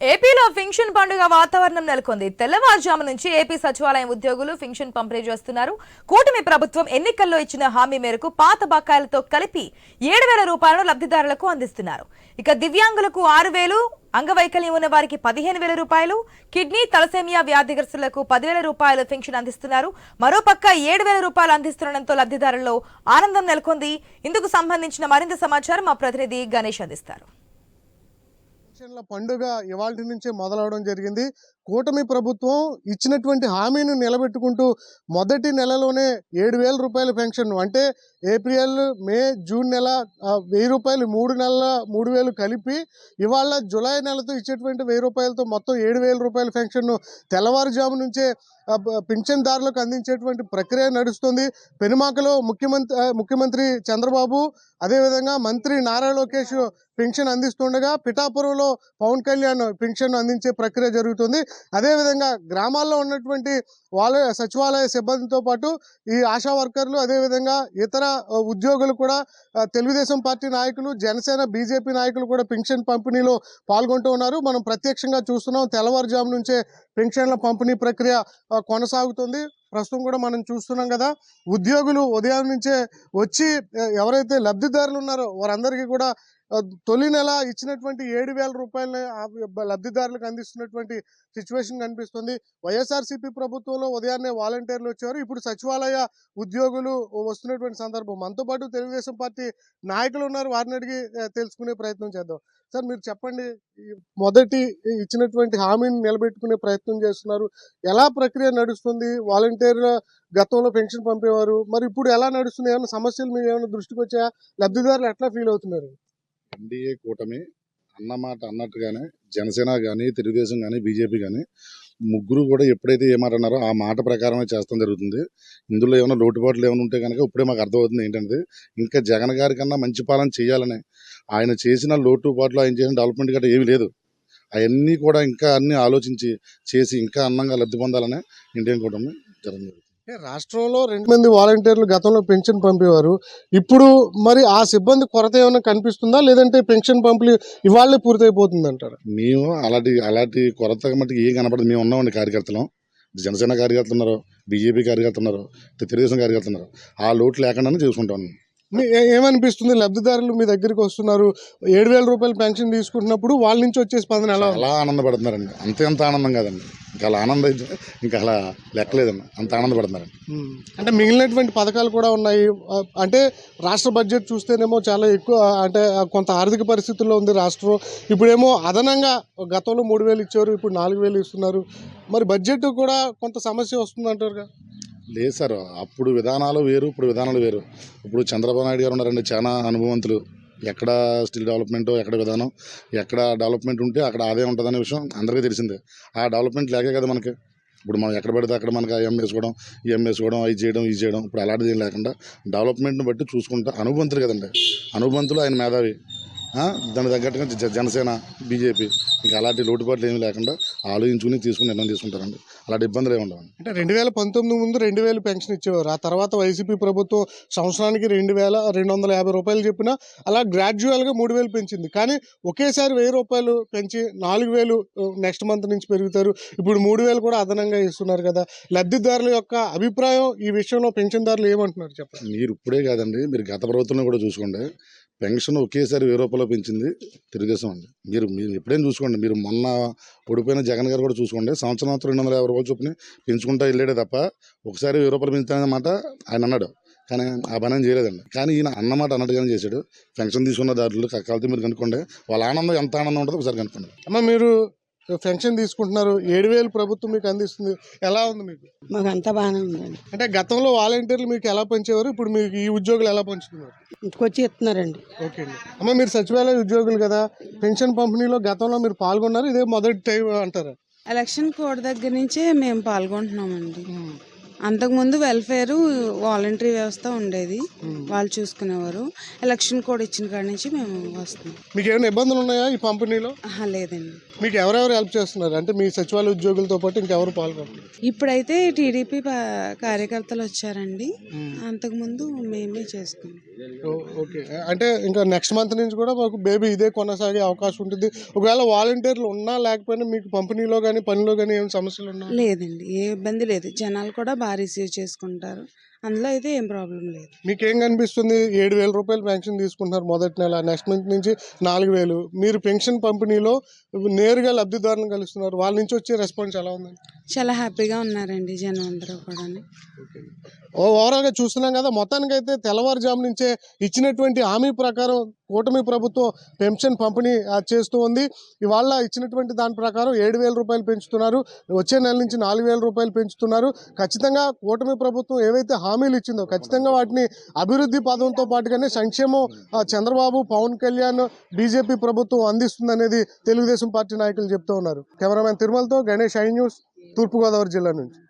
ఏపీలో ఫింక్షన్ పండుగ వాతావరణం నెలకొంది. తెల్లవారుజాము నుంచి ఏపీ సచివాలయం ఉద్యోగులు ఫింక్షన్ పంపిణీ చేస్తున్నారు. కూటమి ప్రభుత్వం ఎన్నికల్లో ఇచ్చిన హామీ మేరకు పాత బకాయిలతో కలిపి ఏడు వేల రూపాయలను లబ్ధిదారులకు అందిస్తున్నారు. ఇక దివ్యాంగులకు ఆరు వేలు అంగవైకల్యం ఉన్న వారికి పదిహేను వేల రూపాయలు కిడ్నీ తలసేమియా వ్యాధిగ్రస్తులకు పదివేల రూపాయలు పెన్షన్ అందిస్తున్నారు. మరోపక్క ఏడు వేల రూపాయలు అందిస్తుండటంతో లబ్ధిదారుల్లో ఆనందం నెలకొంది. ఇందుకు సంబంధించిన మరింత సమాచారం మా ప్రతినిధి గణేష్ అందిస్తారు. క్రిస్టియన్ల పండుగ ఇవాళ నుంచే మొదలవడం జరిగింది. కూటమి ప్రభుత్వం ఇచ్చినటువంటి హామీని నిలబెట్టుకుంటూ మొదటి నెలలోనే ఏడు వేల రూపాయల పెన్షన్ అంటే ఏప్రిల్ మే జూన్ నెల వెయ్యి రూపాయలు మూడు నెలల మూడు వేలు కలిపి ఇవాళ జూలై నెలతో ఇచ్చేటువంటి వెయ్యి రూపాయలతో మొత్తం ఏడు వేల రూపాయల పెన్షన్ను తెల్లవారుజాము నుంచే పింఛన్దారులకు అందించేటువంటి ప్రక్రియ నడుస్తుంది. పెనుమాకలో ముఖ్యమంత్రి ముఖ్యమంత్రి చంద్రబాబు అదేవిధంగా మంత్రి నారా లోకేష్ పెన్షన్ అందిస్తుండగా పిఠాపురంలో పవన్ కళ్యాణ్ పెన్షన్ అందించే ప్రక్రియ జరుగుతుంది. అదేవిధంగా గ్రామాల్లో ఉన్నటువంటి వాళ్ళ సచివాలయ సిబ్బందితో పాటు ఈ ఆశా వర్కర్లు అదేవిధంగా ఇతర ఉద్యోగులు కూడా తెలుగుదేశం పార్టీ నాయకులు జనసేన బీజేపీ నాయకులు కూడా పెన్షన్ పంపిణీలో పాల్గొంటూ ఉన్నారు. మనం ప్రత్యక్షంగా చూస్తున్నాం తెల్లవారుజాము నుంచే పెన్షన్ల పంపిణీ ప్రక్రియ కొనసాగుతుంది. ప్రస్తుతం కూడా మనం చూస్తున్నాం కదా ఉద్యోగులు ఉదయం నుంచే వచ్చి ఎవరైతే లబ్ధిదారులు ఉన్నారో వారందరికీ కూడా తొలి నెల ఇచ్చినటువంటి ఏడు వేల రూపాయలని లబ్ధిదారులకు అందిస్తున్నటువంటి సిచ్యువేషన్ కనిపిస్తుంది. వైఎస్ఆర్సీపీ ప్రభుత్వంలో ఉదయాన్నే వాలంటీర్లు వచ్చారు. ఇప్పుడు సచివాలయ ఉద్యోగులు వస్తున్నటువంటి సందర్భం. మనతో పాటు తెలుగుదేశం పార్టీ నాయకులు ఉన్నారు. వారిని అడిగి తెలుసుకునే ప్రయత్నం చేద్దాం. సార్ మీరు చెప్పండి. మొదటి ఇచ్చినటువంటి హామీని నిలబెట్టుకునే ప్రయత్నం చేస్తున్నారు. ఎలా ప్రక్రియ నడుస్తుంది? వాలంటీర్ గతంలో పెన్షన్ పంపేవారు. మరి ఇప్పుడు ఎలా నడుస్తుంది ఏమైనా సమస్యలు మీరు ఏమైనా దృష్టికి వచ్చాయా? లబ్ధిదారులు ఎట్లా ఫీల్ అవుతున్నారు? ఎన్డీఏ కూటమి అన్నమాట అన్నట్టుగానే జనసేన కానీ తెలుగుదేశం కానీ బీజేపీ కానీ ముగ్గురు కూడా ఎప్పుడైతే ఏ మాట ఆ మాట ప్రకారమే చేస్తాం జరుగుతుంది. ఇందులో ఏమైనా లోటుపాట్లు ఏమైనా ఉంటే కనుక ఇప్పుడే మాకు అర్థమవుతుంది ఏంటంటే ఇంకా జగన్ గారి కన్నా మంచి పాలన చేయాలని ఆయన చేసిన లోటుపాట్లు ఆయన చేసిన డెవలప్మెంట్ గట్రా ఏమీ లేదు. అవన్నీ కూడా ఇంకా అన్ని ఆలోచించి చేసి ఇంకా అందంగా లబ్ధి పొందాలని ఇండియన్ కూటమి జరుగుతుంది. రాష్ట్రంలో రెండు మంది వాలంటీర్లు గతంలో పెన్షన్ పంపేవారు. ఇప్పుడు మరి ఆ సిబ్బంది కొరత ఏమైనా కనిపిస్తుందా? లేదంటే పెన్షన్ పంపిణీ ఇవాళే పూర్తయిపోతుంది అంటారు మేము అలాంటి అలాంటి కొరత మట్టుకు ఏం కనపడదు. మేము ఉన్నామండి కార్యకర్తలం. జనసేన కార్యకర్తలు ఉన్నారు బీజేపీ కార్యకర్తలు ఉన్నారు తెలుగుదేశం కార్యకర్తలు ఉన్నారు. ఆ లోటు లేకుండానే చూసుకుంటాం ఏమనిపిస్తుంది? లబ్ధిదారులు మీ దగ్గరికి వస్తున్నారు. ఏడు వేల రూపాయలు పెన్షన్ తీసుకుంటున్నప్పుడు వాళ్ళ నుంచి వచ్చే స్పందన ఎలా చాలా ఆనందపడుతున్నారండి. అంతే అంత ఆనందం కాదండి. ఇంకా అలా ఆనందం ఇంకా అలా లెక్కలేదండి. అంత ఆనందపడుతున్నారండి. అంటే మిగిలినటువంటి పథకాలు కూడా ఉన్నాయి. అంటే రాష్ట్ర బడ్జెట్ చూస్తేనేమో చాలా ఎక్కువ అంటే కొంత ఆర్థిక పరిస్థితుల్లో ఉంది రాష్ట్రం. ఇప్పుడేమో అదనంగా గతంలో మూడు వేలు ఇచ్చారు ఇప్పుడు నాలుగు వేలు ఇస్తున్నారు. మరి బడ్జెట్ కూడా కొంత సమస్య వస్తుంది అంటారు లేదు సార్. అప్పుడు విధానాలు వేరు ఇప్పుడు విధానాలు వేరు. ఇప్పుడు చంద్రబాబు నాయుడు గారు ఉన్నారండి చాలా అనుభవంతులు ఎక్కడ స్టిల్ డెవలప్మెంట్ ఎక్కడ విధానం ఎక్కడ డెవలప్మెంట్ ఉంటే అక్కడ ఆదాయం ఉంటుందనే విషయం అందరికీ తెలిసిందే. ఆ డెవలప్మెంట్ లేకే కదా మనకి. ఇప్పుడు మనం ఎక్కడ పడితే అక్కడ మనకి ఎం వేసుకోవడం ఎం వేసుకోవడం అవి చేయడం ఇది చేయడం ఇప్పుడు అలాంటిది ఏం లేకుండా డెవలప్మెంట్ని బట్టి చూసుకుంటా అనుభవంతులు కదండి. అనుభవంతులు ఆయన మేధావి. దానికి తగ్గట్టుగా జ- జనసేన బీజేపీ ఇంకా అలాంటి లోటుపాట్లు ఏమీ లేకుండా ఆలోచించుకుని తీసుకుని నిర్ణయం తీసుకుంటారండి. అలాంటి ఇబ్బందులు ఏమి ఉండవు అంటే రెండు వేల పంతొమ్మిది ముందు రెండు వేలు పెన్షన్ ఇచ్చేవారు. ఆ తర్వాత వైసీపీ ప్రభుత్వం సంవత్సరానికి రెండు వేల రెండు వందల యాభై రూపాయలు చెప్పిన అలా గ్రాడ్యువల్గా మూడు వేలు పెంచింది. కానీ ఒకేసారి వెయ్యి రూపాయలు పెంచి నాలుగు వేలు నెక్స్ట్ మంత్ నుంచి పెరుగుతారు. ఇప్పుడు మూడు వేలు కూడా అదనంగా ఇస్తున్నారు కదా. లబ్ధిదారుల యొక్క అభిప్రాయం ఈ విషయంలో పెన్షన్దారులు ఏమంటున్నారు చెప్పండి? మీరు ఇప్పుడే కాదండి మీరు గత ప్రభుత్వంలో కూడా చూసుకోండి. పెన్షన్ ఒకేసారి వెయ్యి రూపాయలు పెంచింది తెలుగుదేశం అండి. మీరు మీరు ఎప్పుడైనా చూసుకోండి మీరు మొన్న ఓడిపోయిన జగన్ గారు కూడా చూసుకోండి. సంవత్సరం రెండు వందల యాభై రూపాయలు చొప్పున పెంచుకుంటా వెళ్ళాడే తప్ప ఒకసారి వెయ్యి రూపాయలు పెంచుతానన్నమాట ఆయన అన్నాడు. కానీ ఆ పని ఏం చేయలేదండి. కానీ ఈయన అన్నమాట అన్నట్టుగానే చేశాడు. పెన్షన్ తీసుకున్న దారులు కాకపోతే మీరు కనుక్కోండి వాళ్ళ ఆనందం ఎంత ఆనందం ఉంటుందో ఒకసారి కనుక్కోండి. అమ్మ మీరు పెన్షన్ తీసుకుంటున్నారు. ఏడు వేలు ప్రభుత్వం మీకు అందిస్తుంది. ఎలా ఉంది మీకు? మాకు అంతా బాగానే ఉందండి. అంటే గతంలో వాలంటీర్లు మీకు ఎలా పంచేవారు? ఇప్పుడు మీకు ఈ ఉద్యోగులు ఎలా పంచుతున్నారు? ఇంటికొచ్చి ఇస్తున్నారండి. ఓకే అండి. అమ్మ మీరు సచివాలయ ఉద్యోగులు కదా. పెన్షన్ పంపిణీలో గతంలో మీరు పాల్గొన్నారు. ఇదే మొదటి టైం అంటారా. ఎలక్షన్ కోడ్ దగ్గర నుంచే మేము పాల్గొంటున్నామండి. అంతకుముందు వెల్ఫేర్ వాలంటరీ వ్యవస్థ ఉండేది. వాళ్ళు చూసుకునేవారు. ఎలక్షన్ కోడ్ ఇచ్చిన కాడి నుంచి మేము వస్తున్నాం. మీకు ఏమైనా ఇబ్బందులు ఉన్నాయా ఈ పంపిణీలో? ఆహా, లేదండి. మీకు ఎవరెవరు హెల్ప్ చేస్తున్నారు? అంటే మీ సచివాలయ ఉద్యోగులతో పాటు ఇంకెవరు పాల్గొన్నారు ఇప్పుడైతే టీడీపీ కార్యకర్తలు వచ్చారండి. అంతకుముందు మేమే చేసుకున్నాం ఓ- ఓకే. అంటే ఇంకా నెక్స్ట్ మంత్ నుంచి కూడా మాకు బేబీ ఇదే కొనసాగే అవకాశం ఉంటుంది. ఒకవేళ వాలంటీర్లు ఉన్నా లేకపోయినా మీకు పంపిణీలో కానీ పనిలో కానీ ఏమైనా సమస్యలు ఉన్నా లేదండి. ఏ ఇబ్బంది లేదు. జనాలు కూడా బాగా రిసీవ్ చేసుకుంటారు. అందులో అయితే ఏం ప్రాబ్లం లేదు. మీకు ఏం కనిపిస్తుంది? ఏడు వేల రూపాయలు పెన్షన్ తీసుకుంటున్నారు మొదటి నెల. నెక్స్ట్ మంత్ నుంచి నాలుగు వేలు. మీరు పెన్షన్ పంపిణీలో నేరుగా లబ్ధిదారులను కలుస్తున్నారు. వాళ్ళ నుంచి వచ్చే రెస్పాన్స్ ఎలా ఉందండి చాలా హ్యాపీగా ఉన్నారండి జనం అందరూ కూడా ఓవరాల్గా చూస్తున్నాం కదా మొత్తానికి అయితే తెల్లవారుజాము నుంచే ఇచ్చినటువంటి హామీ ప్రకారం కూటమి ప్రభుత్వం పెన్షన్ పంపిణీ చేస్తూ ఉంది. ఇవాళ ఇచ్చినటువంటి దాని ప్రకారం ఏడు వేల రూపాయలు పెంచుతున్నారు. వచ్చే నెల నుంచి నాలుగు వేల రూపాయలు పెంచుతున్నారు. ఖచ్చితంగా కూటమి ప్రభుత్వం ఏవైతే హామీలు ఇచ్చిందో. ఖచ్చితంగా వాటిని అభివృద్ధి పదంతో పాటుగానే సంక్షేమం ఆ, చంద్రబాబు పవన్ కళ్యాణ్ బీజేపీ ప్రభుత్వం అందిస్తుందనేది తెలుగుదేశం పార్టీ నాయకులు చెప్తూ ఉన్నారు. కెమెరామెన్ తిరుమలతో గణేష్ ఐ న్యూస్ తూర్పుగోదావరి జిల్లా నుంచి.